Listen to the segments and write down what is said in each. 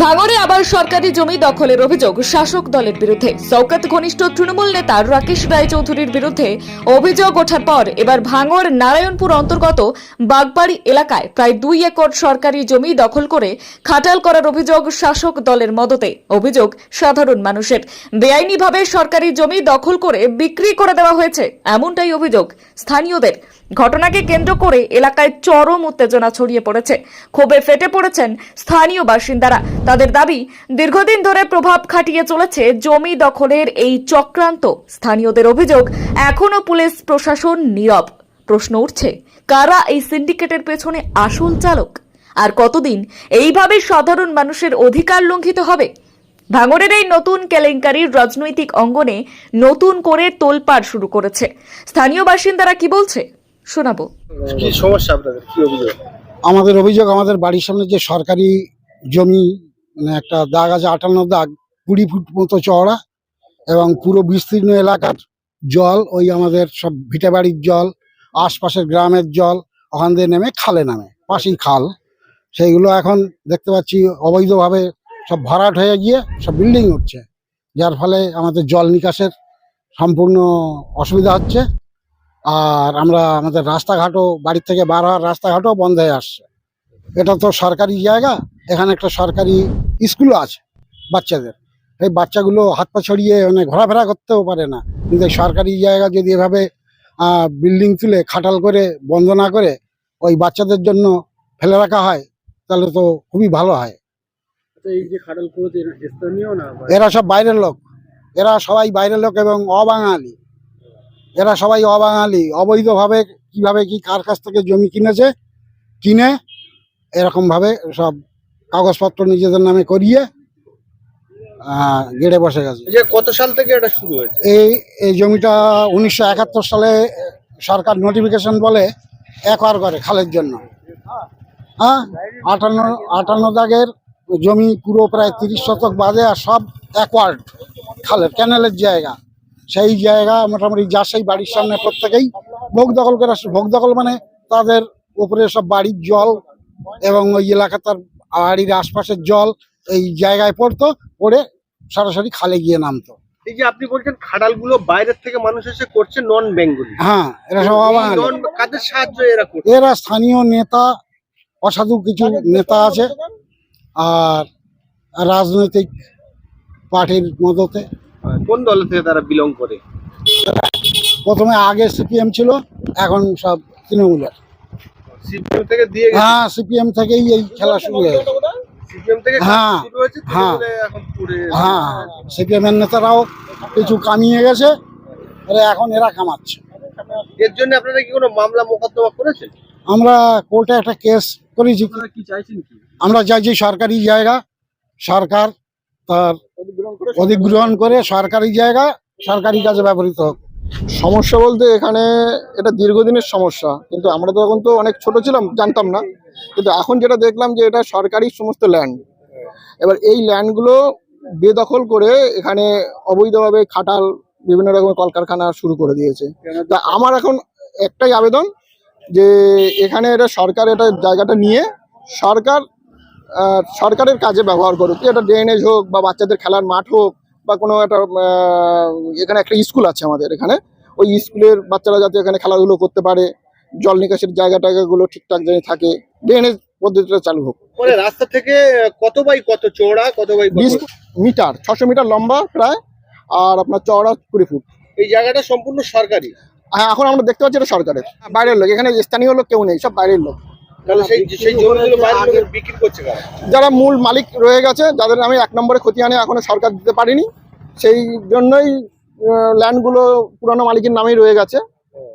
ভাঙড়ে আবার সরকারি জমি দখলের অভিযোগ শাসক দলের বিরুদ্ধে। সৌকাত ঘনিষ্ঠ তৃণমূল নেতা রাকেশ রায় চৌধুরীর বিরুদ্ধে অভিযোগ ওঠার পর এবার ভাঙড় নারায়ণপুর অন্তর্গত বাগবাড়ি এলাকায় প্রায় দুই একর সরকারি জমি দখল করে খাটাল করার অভিযোগ শাসক দলের মদতে। অভিযোগ সাধারণ মানুষের। বেআইনিভাবে সরকারি জমি দখল করে বিক্রি করে দেওয়া হয়েছে, এমনটাই অভিযোগ স্থানীয়দের। ঘটনাকে কেন্দ্র করে এলাকায় চরম উত্তেজনা ছড়িয়ে পড়েছে। ক্ষোভে ফেটে পড়েছেন স্থানীয় বাসিন্দারা। তাদের দাবি, দীর্ঘদিন ধরে প্রভাব খাটিয়ে চলেছে জমি দখলের এই চক্রান্ত। স্থানীয়দের অভিযোগ, এখনও পুলিশ প্রশাসন নীরব। প্রশ্ন উঠছে, কারা এই সিন্ডিকেটের পেছনে আসল চালক? আর কতদিন এইভাবে সাধারণ মানুষের অধিকার লঙ্ঘিত হবে? ভাঙড়ের এই নতুন কেলেঙ্কারির রাজনৈতিক অঙ্গনে নতুন করে তোলপাড় শুরু করেছে। স্থানীয় বাসিন্দারা কি বলছে? শোনাবো। কি সমস্যা আপনাদের? কি অভিযোগ? আমাদের অভিযোগ আমাদের বাড়ির সামনে যে সরকারি জমি মানে একটা দাগ আছে আটান্ন দাগ কুড়ি ফুট মতো চওড়া এবং পুরো বিস্তীর্ণ এলাকার জল ওই আমাদের সব ভিটে বাড়ির জল আশপাশের গ্রামের জল ওখান দিয়ে নেমে খালে নামে পাশেই খাল। সেইগুলো এখন দেখতে পাচ্ছি অবৈধভাবে সব ভরাট হয়ে গিয়ে সব বিল্ডিং উঠছে যার ফলে আমাদের জল নিকাশের সম্পূর্ণ অসুবিধা হচ্ছে। আর আমরা আমাদের রাস্তাঘাটও বাড়ির থেকে বার হওয়ার রাস্তাঘাটও বন্ধ হয়ে আসছে। এটা তো সরকারি জায়গা এখানে একটা সরকারি স্কুলও আছে বাচ্চাদের। এই বাচ্চাগুলো হাত পা ছড়িয়ে মানে ঘোরাফেরা করতেও পারে না। কিন্তু সরকারি জায়গা যদি এভাবে বিল্ডিং তুলে খাটাল করে বন্ধ না করে ওই বাচ্চাদের জন্য ফেলে রাখা হয় তাহলে তো খুবই ভালো হয়। আচ্ছা, এরা সব বাইরের লোক। এরা সবাই বাইরের লোক এবং অবাঙালি। এরা সবাই অবাঙালি অবৈধভাবে কীভাবে কি কার কাছ থেকে জমি কিনেছে কিনে এরকম ভাবে সব কাগজপত্র নিজেদের নামে করিয়ে গেড়ে বসে গেছে। যে কত সাল থেকে এটা শুরু হয়েছে? এই এই জমিটা উনিশশো একাত্তর সালে সরকার নোটিফিকেশন বলে একর করে খালের জন্য। হ্যাঁ? আটান্ন আটান্ন দাগের জমি পুরো প্রায় তিরিশ শতক বাদে আর সব একওয়ার্ড খালের ক্যানেলের জায়গা। সেই জায়গা মোটামুটি যা সেই বাড়ির সামনে প্রত্যেকেই ভোগ দখল করে আসছে। ভোগ দখল মানে তাদের উপরে সব বাড়ির জল এবং ওই এলাকা তার বাড়ির আশপাশের জল এই জায়গায় পড়তো পড়ে সরাসরি খালে গিয়ে নামতো। এই যে আপনি বলছেন খাটালগুলো বাইরের থেকে মানুষ এসে করছে নন বেঙ্গলি হ্যাঁ এরা সব কাদের সাহায্য এরা করছে? এরা স্থানীয় নেতা অসাধু কিছু নেতা আছে আর রাজনৈতিক পার্টির মদতে কোন দল থেকে তারা বিলং করে? প্রথমে আগে সিপিএম ছিল এখন সব তৃণমূলের। সিপিএম থেকে দিয়ে হ্যাঁ সিপিএম থেকেই এই খেলা শুরু হয়েছে। হ্যাঁ, হ্যাঁ। হ্যাঁ সিপিএম এর নেতারাও কিছু কামিয়ে গেছে এরা এখন এরা কামাচ্ছে। এর জন্য আপনারা কি কোনো মামলা মোকদ্দমা করেছেন? আমরা কোর্টে একটা কেস করেছি। আপনারা কি চাইছেন আমরা চাইছি সরকারি জায়গা সরকার তার অধিগ্রহণ করে সরকারি জায়গা সরকারি কাজে ব্যবহৃত হোক। সমস্যা বলতে এখানে এটা দীর্ঘদিনের সমস্যা কিন্তু আমরা তো তখন তো অনেক ছোট ছিলাম জানতাম না। কিন্তু এখন যেটা দেখলাম যে এটা সরকারি সমস্ত ল্যান্ড এবার এই ল্যান্ডগুলো বেদখল করে এখানে অবৈধভাবে খাটাল বিভিন্ন রকমের কলকারখানা শুরু করে দিয়েছে। তা আমার এখন একটাই আবেদন যে এখানে এটা সরকার এটা জায়গাটা নিয়ে সরকার সরকারের কাজে ব্যবহার করুক। এটা ড্রেনেজ হোক বা বাচ্চাদের খেলার মাঠ হোক বা কোনো একটা এখানে একটা স্কুল আছে আমাদের এখানে। ওই স্কুলের বাচ্চারা যাতে এখানে খেলাধুলো করতে পারে জল নিকাশের জায়গা টায়গাগুলো ঠিকঠাক যেন থাকে ড্রেনেজ পদ্ধতিটা চালু হোক। মানে রাস্তা থেকে কত বাই কত চৌড়া কত বাই বিশ মিটার ছশো মিটার লম্বা প্রায় আর আপনার চওড়া কুড়ি ফুট। এই জায়গাটা সম্পূর্ণ সরকারি? হ্যাঁ এখন আমরা দেখতে পাচ্ছি এটা সরকারের। বাইরের লোক এখানে স্থানীয় লোক কেউ নেই সব বাইরের লোক। যারা মূল মালিক রয়ে গেছে যাদের আমি এক নম্বরে খতিয়ানে এখনও সরকার দিতে পারিনি সেই জন্যই ল্যান্ডগুলো পুরানো মালিকের নামেই রয়ে গেছে।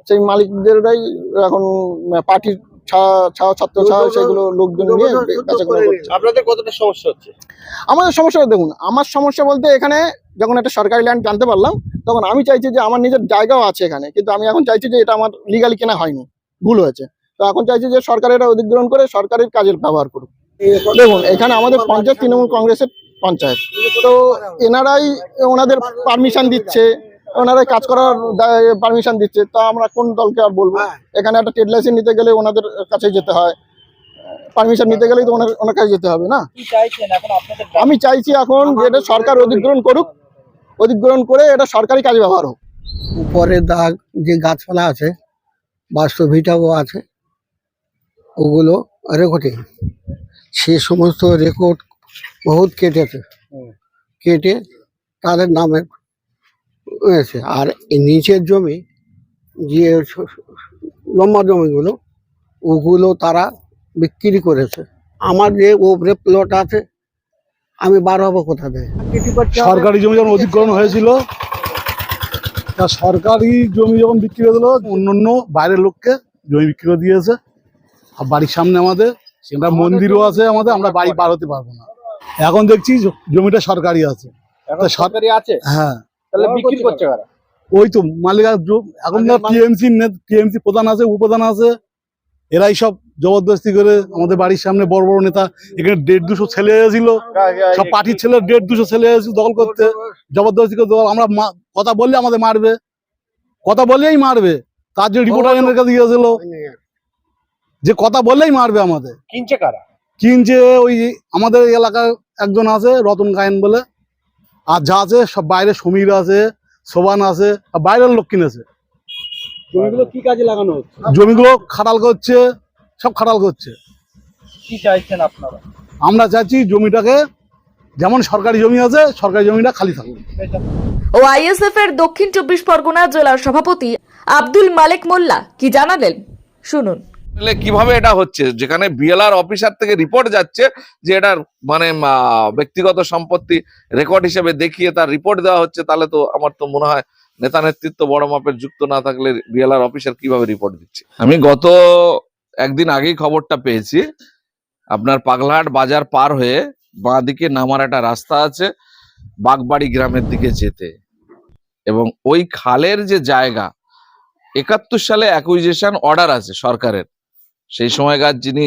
সেই মালিকদেরই এখন পার্টির ছাওয়া ছাত্র সেগুলো লোকজন নিয়ে আপনাদের কতটা সমস্যা হচ্ছে? আমাদের সমস্যা দেখুন আমার সমস্যা বলতে এখানে যখন একটা সরকারি ল্যান্ড জানতে পারলাম তখন আমি চাইছি যে আমার নিজের জায়গাও আছে এখানে কিন্তু আমি এখন চাইছি যে এটা আমার লিগালি কেনা হয়নি ভুল হয়েছে। তো এখন চাইছি যে সরকার এটা অধিগ্রহণ করে সরকারের কাজের ব্যবহার করুক। দেখুন এখানে আমাদের পঞ্চায়েত তৃণমূল কংগ্রেসের পঞ্চায়েত। তো এনারাই ওনাদের পারমিশন দিচ্ছে ওনারাই কাজ করার পারমিশন দিচ্ছে। তা আমরা কোন দলকে আর বলব? এখানে একটা ট্রেড লাইসেন্স নিতে গেলে ওনাদের কাছে যেতে হয়। পারমিশন নিতে গেলেই তো ওনার ওনার কাছে যেতে হবে না? আমি চাইছি এখন যে এটা সরকার অধিগ্রহণ করুক অধিগ্রহণ করে এটা সরকারি কাজে ব্যবহার হোক। উপরে দাগ যে গাছপালা আছে বাস্তবিটাও আছে ওগুলো রেকর্ডিং। সে সমস্ত রেকর্ড বহুত কেটেছে। কেটে তাদের নামে হয়েছে। আর নিচের জমি যে লম্বা জমিগুলো ওগুলো তারা বিক্রি করেছে। আমার যে ওপরে প্লট আছে আমি বার হব কোথা থেকে? সরকারি জমি যখন অধিগ্রহণ হয়েছিল তা সরকারি জমি যখন বিক্রি হয়ে দিল অন্য অন্য বাইরের লোককে জমি বিক্রি করে দিয়েছে। বাড়ির সামনে আমাদের সেটা মন্দিরও আছে আমাদের আমরা বাড়ি পার হতে পারব না। এখন দেখছি জমিটা সরকারি আছে। সরকারি আছে? হ্যাঁ। তাহলে বিক্রি করছে ওই তো মালিকা এখন টিএমসি টিএমসি প্রধান আছে উপপ্রধান আছে। এরাই সব জবরদস্তি করে আমাদের বাড়ির সামনে বড় বড় নেতা এখানে দেড় দুশো ছেলে এসেছিল। সব পার্টির ছেলে দেড় দুশো ছেলে এসেছিল দখল করতে। জবরদস্তি করে দখল- আমরা মা- কথা বললে আমাদের মারবে। কথা বললেই মারবে। তার যে রিপোর্টার এনের কাছে গিয়েছিল। যে কথা বললেই মারবে আমাদের। কিনছে কারা? কিনছে ওই আমাদের এলাকার একজন আছে রতন গায়েন বলে। আর যা আছে সব বাইরে সমীর আছে সোবান আছে আর বাইরের লোক কিনেছে। জমিগুলো কি কাজে লাগানো হচ্ছে? জমিগুলো খাটাল করছে সব খাটাল করছে। কি চাইছেন আপনারা? আমরা চাচ্ছি জমিটাকে যেমন সরকারি জমি আছে সরকারি জমিটা খালি থাকবে ও আইএসএফ এর দক্ষিণ চব্বিশ পরগনা জেলার সভাপতি আব্দুল মালেক মোল্লা কি জানালেন? শুনুন। কীভাবে এটা হচ্ছে? যেখানে বিএলআর অফিসার থেকে রিপোর্ট যাচ্ছে যে এটার মানে ব্যক্তিগত সম্পত্তি রেকর্ড হিসেবে দেখিয়ে তার রিপোর্ট দেওয়া হচ্ছে, তাহলে তো আমার তো মনে হয় নেতা নেতৃত্ব বড় মাপের যুক্ত না থাকলে বিএলআর অফিসার কীভাবে রিপোর্ট দিচ্ছে? আমি গত একদিন আগেই খবরটা পেয়েছি। আপনার পাগলাহাট বাজার পার হয়ে বাঁ দিকে নামার একটা রাস্তা আছে, বাগবাড়ি গ্রামের দিকে যেতে। এবং ওই খালের যে জায়গা, একাত্তর সালে অ্যাকুইজেশন অর্ডার আছে সরকারের। সেই সময়কার যিনি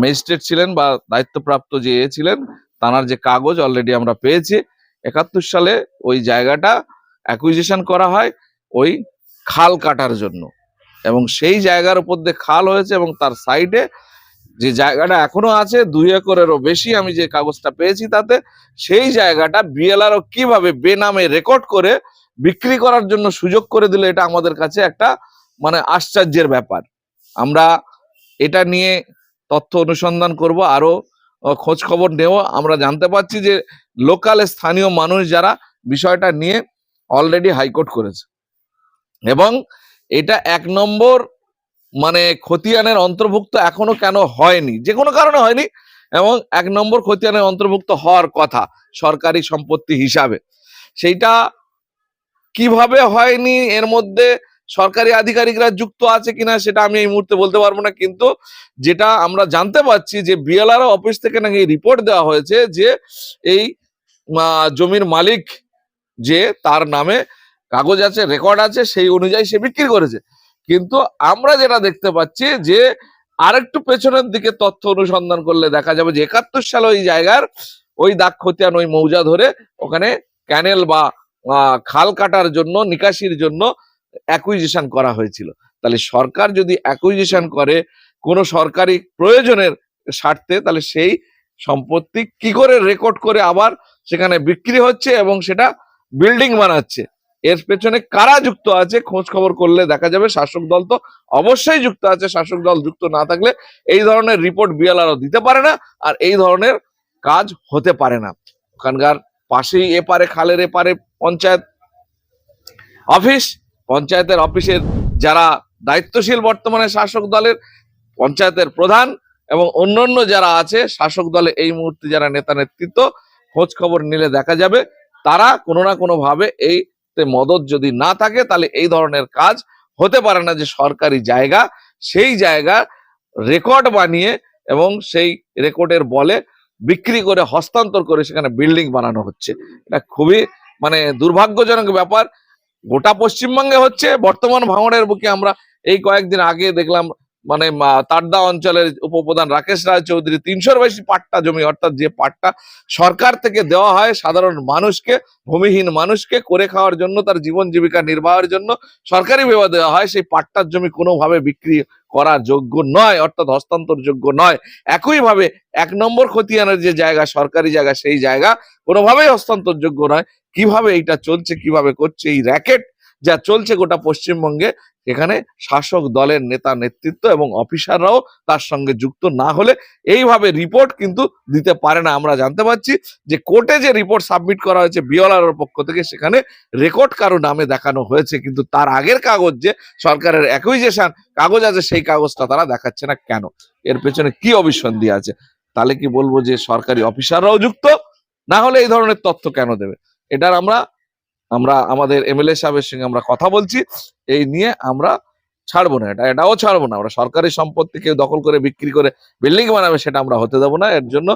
ম্যাজিস্ট্রেট ছিলেন বা দায়িত্বপ্রাপ্ত যে এ ছিলেন, তানার যে কাগজ অলরেডি আমরা পেয়েছি। একাত্তর সালে ওই জায়গাটা অ্যাকুইজিশন করা হয় ওই খাল কাটার জন্য। এবং সেই জায়গার উপর দিয়ে খাল হয়েছে এবং তার সাইডে যে জায়গাটা এখনও আছে, দুই একরেরও বেশি আমি যে কাগজটা পেয়েছি তাতে, সেই জায়গাটা বিএলআরও কীভাবে বেনামে রেকর্ড করে বিক্রি করার জন্য সুযোগ করে দিলে, এটা আমাদের কাছে একটা মানে আশ্চর্যের ব্যাপার। আমরা এটা নিয়ে তথ্য অনুসন্ধান করব আরও খোঁজ খবর নেব। আমরা জানতে পারছি যে লোকাল স্থানীয় মানুষ যারা বিষয়টা নিয়ে অলরেডি হাইকোর্ট করেছে। এবং এটা এক নম্বর মানে খতিয়ানের অন্তর্ভুক্ত এখনও কেন হয়নি? যে কোনো কারণে হয়নি, এবং এক নম্বর খতিয়ানের অন্তর্ভুক্ত হওয়ার কথা, সরকারি সম্পত্তি হিসাবে। সেইটা কীভাবে হয়নি, এর মধ্যে সরকারি আধিকারিকরা যুক্ত আছে কিনা সেটা আমি এই মুহূর্তে বলতে পারব না, কিন্তু যেটা আমরা জানতে পারছি যে বিএলআর অফিস থেকে নাকি রিপোর্ট দেওয়া হয়েছে যে এই জমির মালিক যে তার নামে কাগজ আছে রেকর্ড আছে, সেই অনুযায়ী সে বিক্রি করেছে। কিন্তু আমরা যেটা দেখতে পাচ্ছি যে আরেকটু পেছনের দিকে তথ্য অনুসন্ধান করলে দেখা যাবে যে একাত্তর সালে ওই জায়গার ওই দাগ খতিয়ান, ওই মৌজা ধরে ওখানে ক্যানেল বা খাল কাটার জন্য, নিকাশির জন্য অ্যাকুইজিশন করা হয়েছিল। তাহলে সরকার যদি অ্যাকুইজিশন করে, কোনো সরকারি প্রয়োজনের স্বার্থে, তাহলে সেই সম্পত্তি কি করে রেকর্ড করে আবার সেখানে বিক্রি হচ্ছে এবং সেটা বিল্ডিং বানাচ্ছে? এর পেছনে কারা যুক্ত আছে? খোঁজ খবর করলে দেখা যাবে শাসক দল তো অবশ্যই যুক্ত আছে। শাসক দল যুক্ত না থাকলে এই ধরনের রিপোর্ট বিএলআরও দিতে পারে না আর এই ধরনের কাজ হতে পারে না। ওখানকার পাশেই এপারে, খালের এপারে পঞ্চায়েত অফিস পঞ্চায়েতের অফিসের যারা দায়িত্বশীল বর্তমানে শাসক দলের পঞ্চায়েতের প্রধান এবং অন্যান্য যারা আছে, শাসক দলে এই মুহূর্তে যারা নেতা নেতৃত্ব, খোঁজ খবর নিলে দেখা যাবে, তারা কোনো না কোনো ভাবে এইতে মদত যদি না থাকে, তাহলে এই ধরনের কাজ হতে পারে না যে সরকারি জায়গা। সেই জায়গা রেকর্ড বানিয়ে এবং সেই রেকর্ডের বলে বিক্রি করে হস্তান্তর করে সেখানে বিল্ডিং বানানো হচ্ছে। এটা খুবই মানে দুর্ভাগ্যজনক ব্যাপার। গোটা পশ্চিমবঙ্গে হচ্ছে, বর্তমান ভাঙড়ের বুকে আমরা এই কয়েকদিন আগে দেখলাম মানে তারদা অঞ্চলের উপপ্রধান রাকেশ রায় চৌধুরী তিনশোর বেশি পাট্টা জমি, অর্থাৎ যে পাট্টা সরকার থেকে দেওয়া হয় সাধারণ মানুষকে, ভূমিহীন মানুষকে করে খাওয়ার জন্য, তার জীবন জীবিকা নির্বাহের জন্য সরকারি ভাবে দেওয়া হয়, সেই পাট্টার জমি কোনোভাবে বিক্রি করা যোগ্য নয়, অর্থাৎ হস্তান্তর যোগ্য নয়। একইভাবে এক নম্বর খতিয়ানের যে জায়গা, সরকারি জায়গা, সেই জায়গা কোনোভাবেই হস্তান্তর যোগ্য নয়। কীভাবে এটা চলছে, কীভাবে করছে, এই র্যাকেট যা চলছে গোটা পশ্চিমবঙ্গে, এখানে শাসক দলের নেতা নেতৃত্ব এবং অফিসাররাও তার সঙ্গে যুক্ত। না হলে এইভাবে রিপোর্ট কিন্তু দিতে পারে না। আমরা জানতে পারছি যে কোর্টে যে রিপোর্ট সাবমিট করা হয়েছে বিওলার পক্ষ থেকে, সেখানে রেকর্ড কারও নামে দেখানো হয়েছে। কিন্তু তার আগের কাগজ যে সরকারের অ্যাকুইজেশন কাগজ আছে, সেই কাগজটা তারা দেখাচ্ছে না কেন? এর পেছনে কি অবিসন্ধি আছে? তাহলে কি বলব যে সরকারি অফিসাররাও যুক্ত? না হলে এই ধরনের তথ্য কেন দেবে? এটার আমরা আমরা আমাদের এমএলএ সাহেবের সঙ্গে আমরা কথা বলছি। এই নিয়ে আমরা ছাড়বো না এটা, এটাও ছাড়বো না। আমরা সরকারি সম্পত্তি কেউ দখল করে, বিক্রি করে বিল্ডিং বানাবে, সেটা আমরা হতে দেবো না। এর জন্য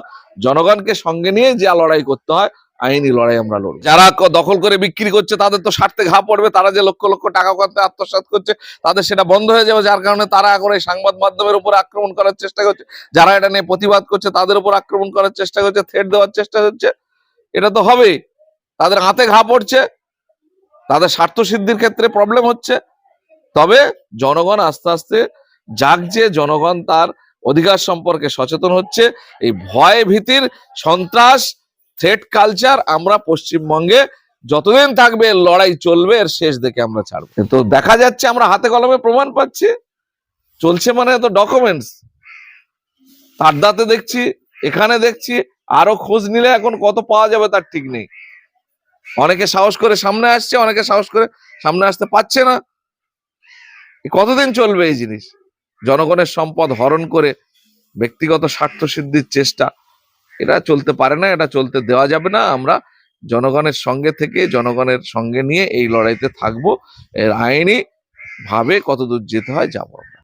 জনগণকে সঙ্গে নিয়ে যা লড়াই করতে হয়, আইনি লড়াই আমরা লড়বো। যারা দখল করে বিক্রি করছে, তাদের তো স্বার্থে ঘা পড়বে। তারা যে লক্ষ লক্ষ টাকা করতে আত্মসাৎ করছে, তাদের সেটা বন্ধ হয়ে যাবে। যার কারণে তারা এই সংবাদ মাধ্যমের উপর আক্রমণ করার চেষ্টা করছে। যারা এটা নিয়ে প্রতিবাদ করছে, তাদের উপর আক্রমণ করার চেষ্টা করছে থ্রেট দেওয়ার চেষ্টা হচ্ছে এটা তো হবেই। তাদের হাতে ঘা পড়ছে, তাদের স্বার্থ সিদ্ধির ক্ষেত্রে প্রবলেম হচ্ছে। তবে জনগণ আস্তে আস্তে জাগছে জনগণ তার অধিকার সম্পর্কে সচেতন হচ্ছে, এই ভয় ভীতির সন্ত্রাস থ্রেট কালচার আমরা পশ্চিমবঙ্গে যতদিন থাকবে, লড়াই চলবে, এর শেষ দেখে আমরা ছাড়বো। তো দেখা যাচ্ছে আমরা হাতে কলমে প্রমাণ পাচ্ছি, চলছে মানে তো ডকুমেন্টস তারদাতে দেখছি, এখানে দেখছি, আরও খোঁজ নিলে এখন কত পাওয়া যাবে তার ঠিক নেই। অনেকে সাহস করে সামনে আসছে, অনেকে সাহস করে সামনে আসতে পারছে না। কতদিন চলবে এই জিনিস? জনগণের সম্পদ হরণ করে ব্যক্তিগত স্বার্থ সিদ্ধির চেষ্টা। এটা চলতে পারে না, এটা চলতে দেওয়া যাবে না। আমরা জনগণের সঙ্গে থেকে, জনগণের সঙ্গে নিয়ে এই লড়াইতে থাকব। এর আইনি ভাবে কতদূর যেতে হয়, যাব